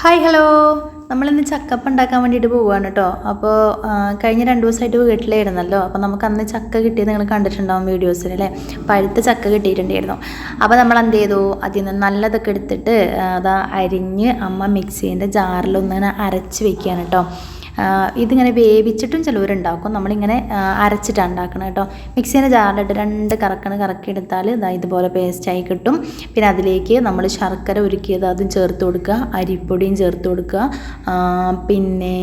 Hi hello നമ്മളിന്ന് ചക്കപ്പ ഉണ്ടാക്കാൻ വേണ്ടിയിട്ട് പോവുകയാണ് കേട്ടോ. അപ്പോൾ കഴിഞ്ഞ രണ്ട് ദിവസമായിട്ട് വീട്ടിലായിരുന്നല്ലോ. അപ്പോൾ നമുക്ക് അന്ന് ചക്ക കിട്ടിയത് നിങ്ങൾ കണ്ടിട്ടുണ്ടാവും വീഡിയോസിൽ അല്ലേ? പഴുത്ത ചക്ക കിട്ടിയിട്ടുണ്ടായിരുന്നു. അപ്പോൾ നമ്മൾ എന്ത് ചെയ്തു? അതിൽ നിന്ന് നല്ലതൊക്കെ എടുത്തിട്ട് അത് അരിഞ്ഞ് അമ്മ മിക്സീന്റെ ജാറിലൊന്നിങ്ങനെ അരച്ച് വെക്കുകയാണ് കേട്ടോ. ഇതിങ്ങനെ വേവിച്ചിട്ടും ചിലവരുണ്ടാക്കും. നമ്മളിങ്ങനെ അരച്ചിട്ടാണ് ഉണ്ടാക്കണം കേട്ടോ. മിക്സീന്റെ ജാറിലിട്ട് രണ്ട് കറക്കണ് കറക്കിയെടുത്താൽ ഇതാ ഇതുപോലെ പേസ്റ്റായി കിട്ടും. പിന്നെ അതിലേക്ക് നമ്മൾ ശർക്കര ഉരുക്കിയത് അതും ചേർത്ത് കൊടുക്കുക. അരിപ്പൊടിയും ചേർത്ത് കൊടുക്കുക. പിന്നെ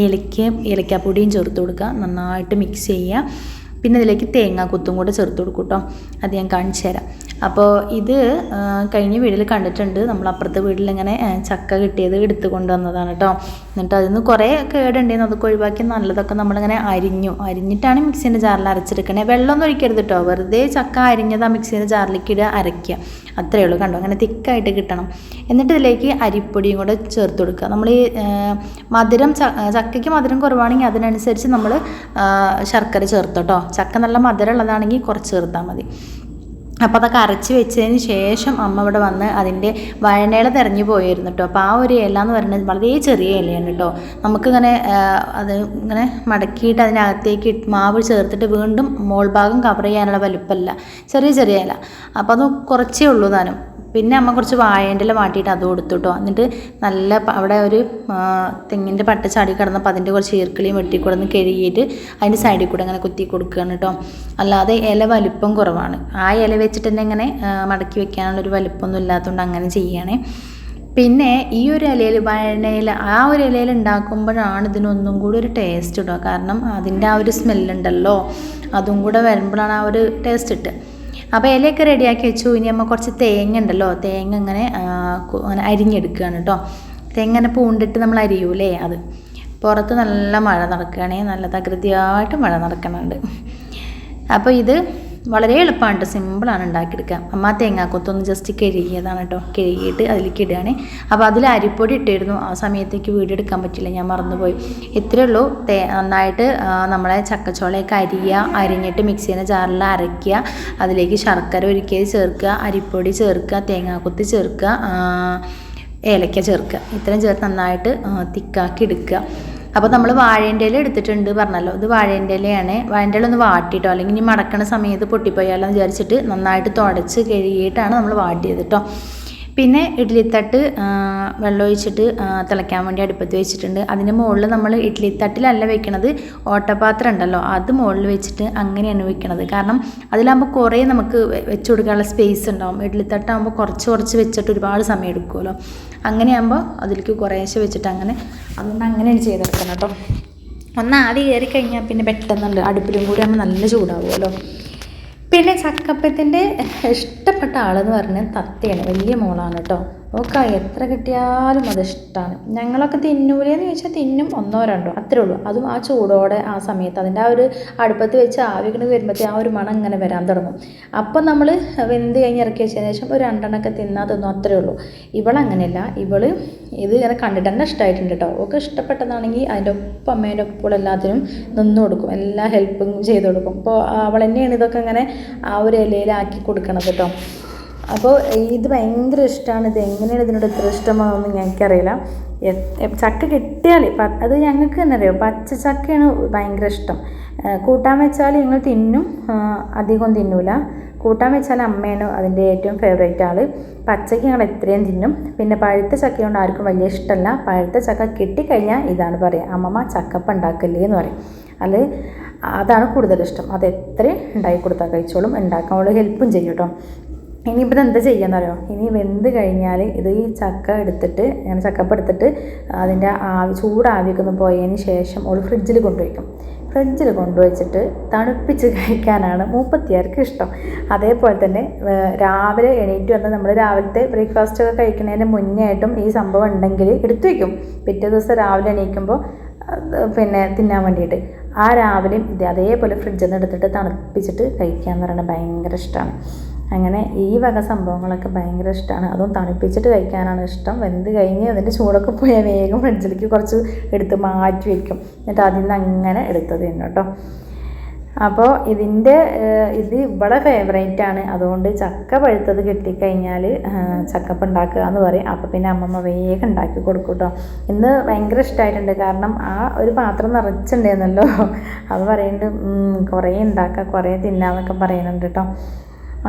ഏലക്ക ഏലക്കാപ്പൊടിയും ചേർത്ത് കൊടുക്കുക. നന്നായിട്ട് മിക്സ് ചെയ്യുക. പിന്നെ ഇതിലേക്ക് തേങ്ങ കുത്തും കൂടെ ചേർത്ത് കൊടുക്കും കേട്ടോ അത് ഞാൻ കാണിച്ചു തരാം. അപ്പോൾ ഇത് കഴിഞ്ഞ വീട്ടിൽ കണ്ടിട്ടുണ്ട്. നമ്മൾ അപ്പുറത്തെ വീട്ടിലിങ്ങനെ ചക്ക കിട്ടിയത് എടുത്തു കൊണ്ടുവന്നതാണ് കേട്ടോ എന്നിട്ട് അതിൽ നിന്ന് കുറേ കേടുണ്ടായിരുന്നു അതൊക്കെ ഒഴിവാക്കി നല്ലതൊക്കെ നമ്മളിങ്ങനെ അരിഞ്ഞു. അരിഞ്ഞിട്ടാണ് മിക്സീന്റെ ജാറിൽ അരച്ചെടുക്കണേ. വെള്ളമൊന്നും ഒഴിക്കരുത് കേട്ടോ വെറുതെ ചക്ക അരിഞ്ഞത് ആ മിക്സീന്റെ ജാറിലേക്ക് ഇടുക അരയ്ക്കുക. അത്രയേ ഉള്ളൂ. കണ്ടോ? അങ്ങനെ തിക്കായിട്ട് കിട്ടണം. എന്നിട്ട് ഇതിലേക്ക് അരിപ്പൊടിയും കൂടെ ചേർത്ത് കൊടുക്കുക. നമ്മൾ ഈ മധുരം ചക്കയ്ക്ക് മധുരം കുറവാണെങ്കിൽ അതിനനുസരിച്ച് നമ്മൾ ശർക്കര ചേർത്തോട്ടോ ചക്ക നല്ല മധുരമുള്ളതാണെങ്കിൽ കുറച്ച് ചേർത്താൽ മതി. അപ്പോൾ അതൊക്കെ അരച്ച് വെച്ചതിന് ശേഷം അമ്മ ഇവിടെ വന്ന് അതിന്റെ വഴനയില തിരഞ്ഞു പോയിരുന്നു കേട്ടോ. അപ്പോൾ ആ ഒരു ഇല എന്ന് പറയുന്നത് വളരെ ചെറിയ ഇലയാണ് കേട്ടോ. നമുക്കിങ്ങനെ അത് ഇങ്ങനെ മടക്കിയിട്ട് അതിനകത്തേക്ക് മാവ് ചേർത്തിട്ട് വീണ്ടും മോൾ ഭാഗം കവർ ചെയ്യാനുള്ള വലുപ്പമല്ല ചെറിയ ചെറിയ ഇല. അപ്പോൾ അത് കുറച്ചേ ഉള്ളൂ താനും. പിന്നെ അമ്മ കുറച്ച് വാഴേന്റെ മാറ്റിയിട്ട് അത് കൊടുത്തു കേട്ടോ എന്നിട്ട് നല്ല അവിടെ ഒരു തെങ്ങിന്റെ പട്ട ചാടി കിടന്നപ്പോൾ അതിന്റെ കുറച്ച് ഈർക്കിളിയും വെട്ടിക്കൂടെ നിന്ന് കഴുകിയിട്ട് അതിന്റെ സൈഡിൽ കൂടെ അങ്ങനെ കുത്തി കൊടുക്കുകയാണ് കേട്ടോ. അല്ലാതെ ഇല വലിപ്പം കുറവാണ്. ആ ഇല വെച്ചിട്ട് തന്നെ ഇങ്ങനെ മടക്കി മടക്കി വെക്കാനുള്ളൊരു വലിപ്പമൊന്നും ഇല്ലാത്തതുകൊണ്ട് അങ്ങനെ ചെയ്യണേ പിന്നെ ഈ ഒരു ഇലയിൽ വഴണയിൽ ആ ഒരു ഇലയിൽ ഉണ്ടാക്കുമ്പോഴാണ് ഇതിനൊന്നും കൂടി ഒരു ടേസ്റ്റ് ഇടുക. കാരണം അതിന്റെ ആ ഒരു സ്മെല്ലുണ്ടല്ലോ അതും കൂടെ വരുമ്പോഴാണ് ആ ഒരു ടേസ്റ്റ് ഇട്ട് അപ്പോൾ ഇലയൊക്കെ റെഡിയാക്കി വെച്ചു. ഇനി നമ്മൾ കുറച്ച് തേങ്ങ ഉണ്ടല്ലോ തേങ്ങ ഇങ്ങനെ അങ്ങനെ അരിഞ്ഞെടുക്കുകയാണ് കേട്ടോ. തേങ്ങ ഇങ്ങനെ പൂണ്ടിട്ട് നമ്മൾ അരിയൂലേ അത്. പുറത്ത് നല്ല മഴ നടക്കുകയാണെങ്കിൽ നല്ല തകൃതിയായിട്ട് മഴ നടക്കുന്നുണ്ട്. അപ്പോൾ ഇത് വളരെ എളുപ്പമാണ് സിമ്പിളാണ് ഉണ്ടാക്കിയെടുക്കുക. അമ്മ തേങ്ങാക്കൊത്തൊന്ന് ജസ്റ്റ് കഴുകിയതാണ് കേട്ടോ കഴുകിയിട്ട് അതിലേക്ക് ഇടുകയാണ്. അപ്പോൾ അതിൽ അരിപ്പൊടി ഇട്ടിരുന്നു. ആ സമയത്തേക്ക് വീഡിയോ എടുക്കാൻ പറ്റില്ല ഞാൻ മറന്നുപോയി. ഇത്രയേ ഉള്ളൂ. തേ നന്നായിട്ട് നമ്മളെ ചക്കച്ചോളയൊക്കെ അരിയുക അരിഞ്ഞിട്ട് മിക്സീന്റെ ജാറിൽ അരയ്ക്കുക. അതിലേക്ക് ശർക്കര ഒരുക്കിയത് ചേർക്കുക. അരിപ്പൊടി ചേർക്കുക. തേങ്ങാക്കൊത്ത് ചേർക്കുക. ഏലക്ക ചേർക്കുക. ഇത്രയും ചേർത്ത് നന്നായിട്ട് തിക്കാക്കി എടുക്കുക. അപ്പോൾ നമ്മൾ വാഴേന്റെ ഇല എടുത്തിട്ടുണ്ട് പറഞ്ഞല്ലോ. ഇത് വാഴേന്റെ ഇലയാണ്. വാഴേന്റെ ഇല ഒന്ന് വാട്ടിട്ടോ അല്ലെങ്കിൽ ഇനി മടക്കണ സമയത്ത് പൊട്ടിപ്പോയാലോ എന്ന് വിചാരിച്ചിട്ട് നന്നായിട്ട് തുടച്ച് കഴുകിയിട്ടാണ് നമ്മൾ വാട്ടിയത് കേട്ടോ പിന്നെ ഇഡ്ഡലിത്തട്ട് വെള്ളമൊഴിച്ചിട്ട് തിളയ്ക്കാൻ വേണ്ടി അടുപ്പത്ത് വെച്ചിട്ടുണ്ട്. അതിന്റെ മുകളിൽ നമ്മൾ ഇഡ്ഡലിത്തട്ടിലല്ല വെക്കണത് ഓട്ടപാത്രം ഉണ്ടല്ലോ അത് മുകളിൽ വെച്ചിട്ട് അങ്ങനെയാണ് വെക്കണത്. കാരണം അതിലാകുമ്പോൾ കുറേ നമുക്ക് വെച്ച് കൊടുക്കാനുള്ള സ്പേസ് ഉണ്ടാവും. ഇഡ്ഡലിത്തട്ടാകുമ്പോൾ കുറച്ച് കുറച്ച് വെച്ചിട്ട് ഒരുപാട് സമയം എടുക്കുമല്ലോ. അങ്ങനെയാകുമ്പോൾ അതിലേക്ക് കുറേശ്ശെ വെച്ചിട്ട് അങ്ങനെ അതുകൊണ്ട് അങ്ങനെയാണ് ചെയ്തെടുക്കണം കേട്ടോ. ഒന്ന് ആവി കയറി കഴിഞ്ഞാൽ പിന്നെ പെട്ടെന്നുണ്ട് അടുപ്പിലും കൂടി ആകുമ്പോൾ നല്ല ചൂടാവുമല്ലോ. പിന്നെ ചക്കപ്പത്തിന്റെ ഇഷ്ടപ്പെട്ട ആളെന്ന് പറഞ്ഞാൽ തത്തയാണ് വലിയ മോളാണ് കേട്ടോ. ഓക്കെ എത്ര കിട്ടിയാലും അത് ഇഷ്ടമാണ് ഞങ്ങളൊക്കെ തിന്നൂലേന്ന് ചോദിച്ചാൽ തിന്നും ഒന്നോ രണ്ടോ അത്രേ ഉള്ളൂ. അതും ആ ചൂടോടെ ആ സമയത്ത് അതിന്റെ ആ ഒരു അടുപ്പത്ത് വെച്ച് ആവിക്കണ വരുമ്പോഴത്തേ ആ ഒരു മണം ഇങ്ങനെ വരാൻ തുടങ്ങും. അപ്പം നമ്മൾ വെന്ത് കഴിഞ്ഞ് ഇറക്കി വെച്ചതിന് ശേഷം ഒരു രണ്ടെണ്ണമൊക്കെ തിന്നാൽ തിന്നും അത്രേ ഉള്ളൂ. ഇവളങ്ങനെയല്ല ഇവൾ ഇത് ഇങ്ങനെ കണ്ടിട്ട് തന്നെ ഇഷ്ടമായിട്ടുണ്ട് കേട്ടോ ഒക്കെ ഇഷ്ടപ്പെട്ടതാണെങ്കിൽ അതിന്റെ ഒപ്പം അമ്മേന്റെ ഒപ്പം എല്ലാത്തിനും നിന്ന് കൊടുക്കും. എല്ലാ ഹെൽപ്പും ചെയ്ത് കൊടുക്കും. അപ്പോൾ അവൾ തന്നെയാണ് ഇതൊക്കെ ഇങ്ങനെ ആ ഒരു ഇലയിലാക്കി കൊടുക്കണത് കേട്ടോ അപ്പോൾ ഇത് ഭയങ്കര ഇഷ്ടമാണ്. ഇത് എങ്ങനെയാണ് ഇതിനോട് ഇത്ര ഇഷ്ടമാണെന്ന് ഞങ്ങൾക്കറിയില്ല. ചക്ക കിട്ടിയാൽ അത് ഞങ്ങൾക്ക് തന്നെ അറിയാം. പച്ച ചക്കയാണ് ഭയങ്കര ഇഷ്ടം. കൂട്ടാൻ വെച്ചാൽ ഞങ്ങൾ തിന്നും. അധികം തിന്നൂല. കൂട്ടാൻ വെച്ചാൽ അമ്മയാണ് അതിന്റെ ഏറ്റവും ഫേവറേറ്റ് ആൾ. പച്ചയ്ക്ക് ഞങ്ങൾ എത്രയും തിന്നും. പിന്നെ പഴുത്ത ചക്ക കൊണ്ട് ആർക്കും വലിയ ഇഷ്ടമല്ല. പഴുത്ത ചക്ക കിട്ടിക്കഴിഞ്ഞാൽ ഇതാണ് പറയുക. അമ്മമ്മ ചക്കപ്പ ഉണ്ടാക്കല്ലേ എന്ന് പറയും. അത് അതാണ് കൂടുതൽ ഇഷ്ടം. അത് എത്രയും ഉണ്ടാക്കി കൊടുത്താൽ കഴിച്ചോളും. ഉണ്ടാക്കാൻ ഹെൽപ്പും ചെയ്യും കേട്ടോ. ഇനിയിപ്പോൾ ഇത് എന്താ ചെയ്യാന്നറിയോ? ഇനി വെന്ത് കഴിഞ്ഞാൽ ഇത് ഈ ചക്ക എടുത്തിട്ട് ഞാൻ ചക്കപ്പ എടുത്തിട്ട് അതിന്റെ ആവി ചൂടാവിയൊക്കെ പോയതിന് ശേഷം ഓൾ ഫ്രിഡ്ജിൽ കൊണ്ടുവയ്ക്കും. ഫ്രിഡ്ജിൽ കൊണ്ടുവച്ചിട്ട് തണുപ്പിച്ച് കഴിക്കാനാണ് മൂപ്പത്തിയാർക്ക് ഇഷ്ടം. അതേപോലെ തന്നെ രാവിലെ എണീറ്റ് വന്ന് നമ്മൾ രാവിലത്തെ ബ്രേക്ക്ഫാസ്റ്റ് ഒക്കെ കഴിക്കുന്നതിന് മുന്നേ ആയിട്ടും ഈ സംഭവം ഉണ്ടെങ്കിൽ എടുത്തു വയ്ക്കും. പിറ്റേ ദിവസം രാവിലെ എണീക്കുമ്പോൾ പിന്നെ തിന്നാൻ വേണ്ടിയിട്ട്. ആ രാവിലെയും ഇത് അതേപോലെ ഫ്രിഡ്ജിൽ നിന്ന് എടുത്തിട്ട് തണുപ്പിച്ചിട്ട് കഴിക്കുക എന്ന് പറയുന്നത് ഭയങ്കര ഇഷ്ടമാണ് അങ്ങനെ ഈ വക സംഭവങ്ങളൊക്കെ ഭയങ്കര ഇഷ്ടമാണ് അതും തണുപ്പിച്ചിട്ട് കഴിക്കാനാണ് ഇഷ്ടം. വെന്ത് കഴിഞ്ഞ് അതിന്റെ ചൂടൊക്കെ പോയാൽ വേഗം ഫ്രിഡ്ജിലേക്ക് കുറച്ച് എടുത്ത് മാറ്റി വയ്ക്കും എന്നിട്ട് അതിൽ നിന്ന് അങ്ങനെ എടുത്തത് തന്നെ കേട്ടോ. അപ്പോൾ ഇതിന്റെ ഇത് ഇവിടെ ഫേവറേറ്റ് ആണ്. അതുകൊണ്ട് ചക്ക പഴുത്തത് കിട്ടിക്കഴിഞ്ഞാൽ ചക്കപ്പ് ഉണ്ടാക്കുക എന്ന് പറയും. അപ്പോൾ പിന്നെ അമ്മമ്മ വേഗം ഉണ്ടാക്കി കൊടുക്കും കേട്ടോ. ഇന്ന് ഭയങ്കര ഇഷ്ടമായിട്ടുണ്ട് കാരണം ആ ഒരു പാത്രം നിറച്ചിട്ടുണ്ടായിരുന്നല്ലോ അത് പറയുന്നുണ്ട് "ഉം, കുറേ ഉണ്ടാക്കുക കുറേ തിന്നാന്നൊക്കെ പറയുന്നുണ്ട് കേട്ടോ.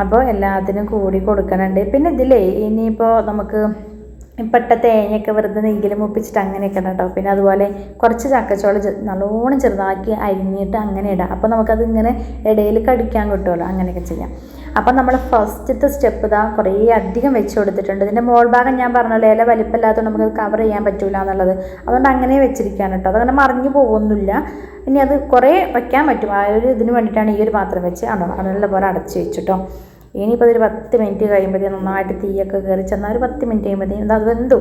അപ്പോൾ എല്ലാത്തിനും കൂടി കൊടുക്കണുണ്ട്. പിന്നെ ഇതിലേ ഇനിയിപ്പോൾ നമുക്ക് ഇപ്പട്ട തേങ്ങയൊക്കെ വെറുതെ നെയ്യിൽ മുപ്പിച്ചിട്ട് അങ്ങനെയൊക്കെ ഇടാം കേട്ടോ. പിന്നെ അതുപോലെ കുറച്ച് ചക്കച്ചോളം നല്ലോണം ചെറുതാക്കി അരിഞ്ഞിട്ട് അങ്ങനെ ഇടാം. അപ്പോൾ നമുക്കത് ഇങ്ങനെ ഇടയിൽ കടിക്കാൻ കിട്ടുമല്ലോ അങ്ങനെയൊക്കെ ചെയ്യാം. അപ്പം നമ്മൾ ഫസ്റ്റത്തെ സ്റ്റെപ്പ് ഇതാ കുറേ അധികം വെച്ച് കൊടുത്തിട്ടുണ്ട്. ഇതിന്റെ മോൾ ഭാഗം ഞാൻ പറഞ്ഞല്ലോ ഇല വലിപ്പമില്ലാത്തതുകൊണ്ട് നമുക്കത് കവർ ചെയ്യാൻ പറ്റൂല എന്നുള്ളത്. അതുകൊണ്ട് അങ്ങനെ വെച്ചിരിക്കുകയാണ് കേട്ടോ. അതങ്ങനെ മറിഞ്ഞു പോകുന്നില്ല. ഇനി അത് കുറേ വയ്ക്കാൻ പറ്റും. ആ ഒരു ഇതിന് വേണ്ടിയിട്ടാണ് ഈ ഒരു പാത്രം വെച്ച് ആണോ നല്ല പോലെ അടച്ച് വെച്ചിട്ടോ ഇനിയിപ്പോൾ ഒരു പത്ത് മിനിറ്റ് കഴിയുമ്പോഴത്തേക്കും നന്നായിട്ട് തീയൊക്കെ കയറി ചെന്നാൽ ഒരു പത്ത് മിനിറ്റ് കഴിയുമ്പോഴത്തേക്കും അത് വെന്തു.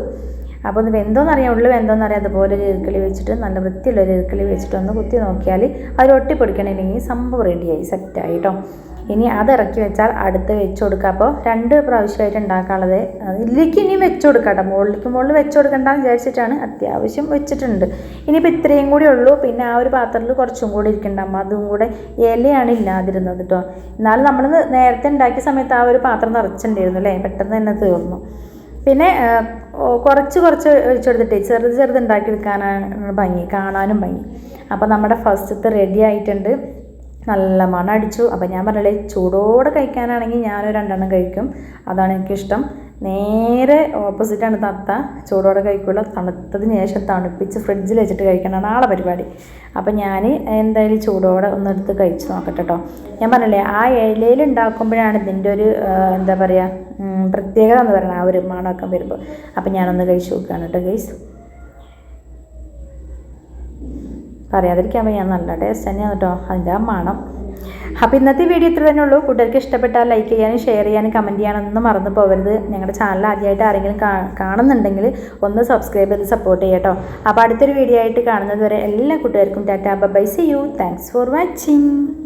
അപ്പോൾ ഒന്ന് വെന്തോന്നറിയാം ഉള്ളു വെന്തോന്നറിയാം അതുപോലെ ഒരു ഇറുക്കിളി വെച്ചിട്ട് നല്ല വൃത്തിയുള്ള ഒരു ഇറുക്കിളി വെച്ചിട്ട് ഒന്ന് കുത്തി നോക്കിയാൽ അത് ഒട്ടിപ്പൊടിക്കണമെങ്കിൽ സംഭവം റെഡിയായി സെറ്റായി കേട്ടോ. ഇനി അത് ഇറക്കി വെച്ചാൽ അടുത്ത് വെച്ച് കൊടുക്കുക. അപ്പോൾ രണ്ട് പ്രാവശ്യമായിട്ട് ഉണ്ടാക്കാനുള്ളത് ഇതിലേക്ക് ഇനിയും വെച്ച് കൊടുക്കാം മുകളിലേക്ക് മുകളിൽ വെച്ച് കൊടുക്കണ്ടെന്ന് വിചാരിച്ചിട്ടാണ് അത്യാവശ്യം വെച്ചിട്ടുണ്ട്. ഇനിയിപ്പോൾ ഇത്രയും കൂടി ഉള്ളൂ. പിന്നെ ആ ഒരു പാത്രത്തിൽ കുറച്ചും കൂടി ഇരിക്കണ്ടാകും അതും കൂടെ ഇലയാണ് ഇല്ലാതിരുന്നത് കേട്ടോ എന്നാലും നമ്മൾ നേരത്തെ ഉണ്ടാക്കിയ സമയത്ത് ആ ഒരു പാത്രം നിറച്ചിട്ടുണ്ടായിരുന്നു അല്ലേ? പെട്ടെന്ന് തന്നെ തീർന്നു. പിന്നെ കുറച്ച് കുറച്ച് കുറച്ച് ഒഴിച്ചെടുത്തിട്ട് ചെറുത് ചെറുത് ഉണ്ടാക്കിയെടുക്കാനാണ് ഭംഗി. കാണാനും ഭംഗി. അപ്പോൾ നമ്മുടെ ഫസ്റ്റത്തെ റെഡി ആയിട്ടുണ്ട്. നല്ല മണം അപ്പോൾ ഞാൻ പറഞ്ഞില്ലേ ചൂടോടെ കഴിക്കാനാണെങ്കിൽ ഞാനൊരു രണ്ടെണ്ണം കഴിക്കും. അതാണ് എനിക്കിഷ്ടം. നേരെ ഓപ്പോസിറ്റാണ് തത്ത. ചൂടോടെ കഴിക്കുള്ള. തണുത്തതിന് ശേഷം തണുപ്പിച്ച് ഫ്രിഡ്ജിൽ വെച്ചിട്ട് കഴിക്കണതാണ് ആളെ പരിപാടി. അപ്പം ഞാൻ എന്തായാലും ചൂടോടെ ഒന്നെടുത്ത് കഴിച്ച് നോക്കട്ടെ കേട്ടോ ഞാൻ പറഞ്ഞില്ലേ ആ ഇലയിൽ ഉണ്ടാക്കുമ്പോഴാണ് ഇതിന്റെ ഒരു എന്താ പറയുക പ്രത്യേകത എന്ന് പറയുന്നത്. ആ ഒരു മണമൊക്കെ വരുമ്പോൾ. അപ്പം ഞാനൊന്ന് കഴിച്ച് നോക്കുകയാണ് കേട്ടോ ഗൈസ് പറയാതിരിക്കാൻ വയ്യ നല്ല ടേസ്റ്റ് തന്നെയാണ് കേട്ടോ അതിന്റെ ആ മണം. അപ്പോൾ ഇന്നത്തെ വീഡിയോ ഇത്ര തന്നെ ഉള്ളൂ. കൂട്ടുകാർക്ക് ഇഷ്ടപ്പെട്ടാൽ ലൈക്ക് ചെയ്യാനും ഷെയർ ചെയ്യാനും കമന്റ് ചെയ്യാനൊന്നും മറന്നു പോകരുത്. ഞങ്ങളുടെ ചാനൽ ആദ്യമായിട്ട് ആരെങ്കിലും കാണുന്നുണ്ടെങ്കിൽ ഒന്ന് സബ്സ്ക്രൈബ് ചെയ്ത് സപ്പോർട്ട് ചെയ്യാം കേട്ടോ അപ്പോൾ അടുത്തൊരു വീഡിയോ ആയിട്ട് കാണുന്നത് വരെ എല്ലാ കൂട്ടുകാർക്കും tata. Bye see you thanks for watching